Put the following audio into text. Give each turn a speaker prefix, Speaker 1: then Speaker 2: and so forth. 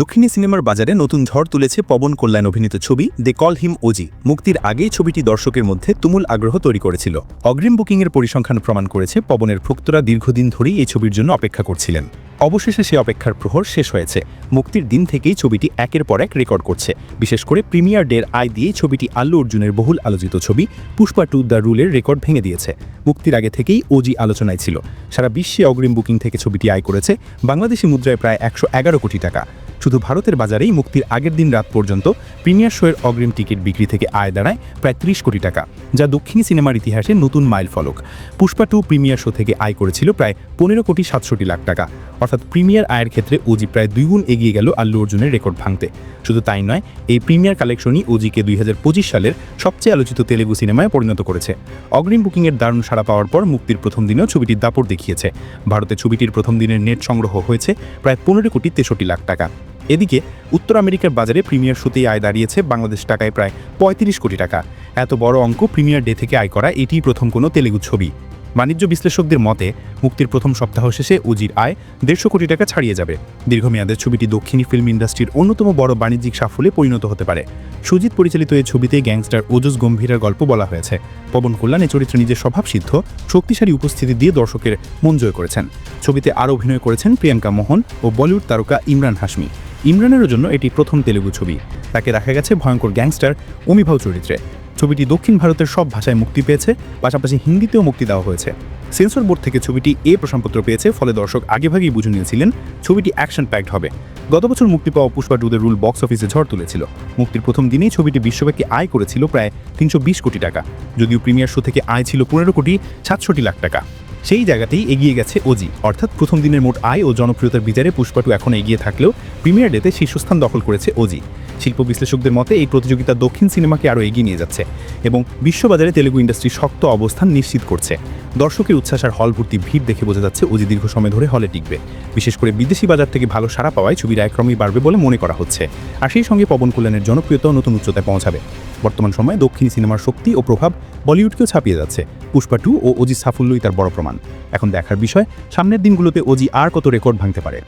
Speaker 1: দক্ষিণী সিনেমার বাজারে নতুন ঝড় তুলেছে পবন কল্যাণ অভিনীত ছবি দে কল হিম ওজি মুক্তির আগেই ছবিটি দর্শকের মধ্যে তুমুল আগ্রহ তৈরি করেছিল। অগ্রিম বুকিংয়ের পরিসংখ্যান প্রমাণ করেছে পবনের ভক্তরা দীর্ঘদিন ধরেই এই ছবির জন্য অপেক্ষা করছিলেন। অবশেষে সে অপেক্ষার প্রহর শেষ হয়েছে। মুক্তির দিন থেকেই ছবিটি একের পর এক রেকর্ড করছে। বিশেষ করে প্রিমিয়ার ডের আয় দিয়ে ছবিটি আল্লু অর্জুনের বহুল আলোচিত ছবি পুষ্পা টু দ্য রুলের রেকর্ড ভেঙে দিয়েছে। মুক্তির আগে থেকেই ওজি আলোচনায় ছিল। সারা বিশ্বে অগ্রিম বুকিং থেকে ছবিটি আয় করেছে বাংলাদেশি মুদ্রায় প্রায় একশো এগারো কোটি টাকা। শুধু ভারতের বাজারেই মুক্তির আগের দিন রাত পর্যন্ত প্রিমিয়ার শোয়ের অগ্রিম টিকিট বিক্রি থেকে আয় দাঁড়ায় প্রায় ত্রিশ কোটি টাকা, যা দক্ষিণী সিনেমার ইতিহাসে নতুন মাইল ফলক। পুষ্পা টু প্রিমিয়ার শো থেকে আয় করেছিল প্রায় পনেরো কোটি সাতষট্টি লাখ টাকা। অর্থাৎ প্রিমিয়ার আয়ের ক্ষেত্রে ওজি প্রায় দুইগুণ এগিয়ে গেল আল্লু অর্জুনের রেকর্ড ভাঙতে। শুধু তাই নয়, এই প্রিমিয়ার কালেকশনই ওজিকে দুই হাজার পঁচিশ সালের সবচেয়ে আলোচিত তেলেগু সিনেমায় পরিণত করেছে। অগ্রিম বুকিংয়ের দারুণ সাড়া পাওয়ার পর মুক্তির প্রথম দিনেও ছবিটির দাপট দেখিয়েছে। ভারতে ছবিটির প্রথম দিনের নেট সংগ্রহ হয়েছে প্রায় পনেরো কোটি তেষট্টি লাখ টাকা। এদিকে, উত্তর আমেরিকার বাজারে প্রিমিয়ার শোতেই আয় দাঁড়িয়েছে বাংলাদেশ টাকায় প্রায় পঁয়ত্রিশ কোটি টাকা। এত বড় অঙ্ক প্রিমিয়ার ডে থেকে আয় করা এটিই প্রথম কোনো তেলেগু ছবি। বাণিজ্য বিশ্লেষকদের মতে, মুক্তির প্রথম সপ্তাহ শেষে উজির আয় দেড়শো কোটি টাকা ছাড়িয়ে যাবে। দীর্ঘমেয়াদের ছবিটি দক্ষিণী ফিল্ম ইন্ডাস্ট্রির অন্যতম বড় বাণিজ্যিক সাফল্যে পরিণত হতে পারে। সুজিত পরিচালিত এই ছবিতে গ্যাংস্টার ওজস গম্ভীরার গল্প বলা হয়েছে। পবন কল্যাণ এই চরিত্রে নিজের স্বভাবসিদ্ধ শক্তিশালী উপস্থিতি দিয়ে দর্শকের মন জয় করেছেন। ছবিতে আরও অভিনয় করেছেন প্রিয়াঙ্কা মোহন ও বলিউড তারকা ইমরান হাশমি। ইমরানেরও জন্য এটি প্রথম তেলেগু ছবি। তাকে দেখা গেছে ভয়ঙ্কর গ্যাংস্টার অমিভাও চরিত্রে। ছবিটি দক্ষিণ ভারতের সব ভাষায় মুক্তি পেয়েছে, পাশাপাশি হিন্দিতেও মুক্তি দেওয়া হয়েছে। সেন্সর বোর্ড থেকে ছবিটি এ প্রশংসাপত্র পেয়েছে, ফলে দর্শক আগেভাগেই বুঝে নিয়েছিলেন ছবিটি অ্যাকশন প্যাকড হবে। গত বছর মুক্তি পাওয়া পুষ্পা টুদের রুল বক্স অফিসে ঝড় তুলেছিল। মুক্তির প্রথম দিনেই ছবিটি বিশ্বব্যাপী আয় করেছিল প্রায় তিনশো বিশ কোটি টাকা। যদিও প্রিমিয়ার শো থেকে আয় ছিল পনেরো কোটি সাতষট্টি লাখ টাকা। সেই জায়গাতেই এগিয়ে গেছে ওজি। অর্থাৎ প্রথম দিনের মোট আয় ও জনপ্রিয়তার বিচারে পুষ্পাটু এখন এগিয়ে থাকলেও প্রিমিয়ার ডেতে শীর্ষস্থান দখল করেছে ওজি। শিল্প বিশ্লেষকদের মতে এই প্রতিযোগিতা দক্ষিণ সিনেমাকে আরও এগিয়ে নিয়ে যাচ্ছে এবং বিশ্ববাজারে তেলেগু ইন্ডাস্ট্রি শক্ত অবস্থান নিশ্চিত করছে। দর্শকের উচ্ছ্বাস আর হল ভর্তি ভিড় দেখে বোঝা যাচ্ছে ওজি দীর্ঘ সময় ধরে হলে টিকবে। বিশেষ করে বিদেশি বাজার থেকে ভালো সাড়া পাওয়ায় ছবির আয়ক্রমেই বাড়বে বলে মনে করা হচ্ছে। আর সেই সঙ্গে পবন কল্যাণের জনপ্রিয়তাও নতুন উচ্চতায় পৌঁছাবে। বর্তমান সময়ে দক্ষিণী সিনেমার শক্তি ও প্রভাব বলিউডকেও ছাপিয়ে যাচ্ছে। পুষ্পা টু ও অজি সাফল্যই তার বড় প্রমাণ। এখন দেখার বিষয়, সামনের দিনগুলোতে অজি আর কত রেকর্ড ভাঙতে পারে?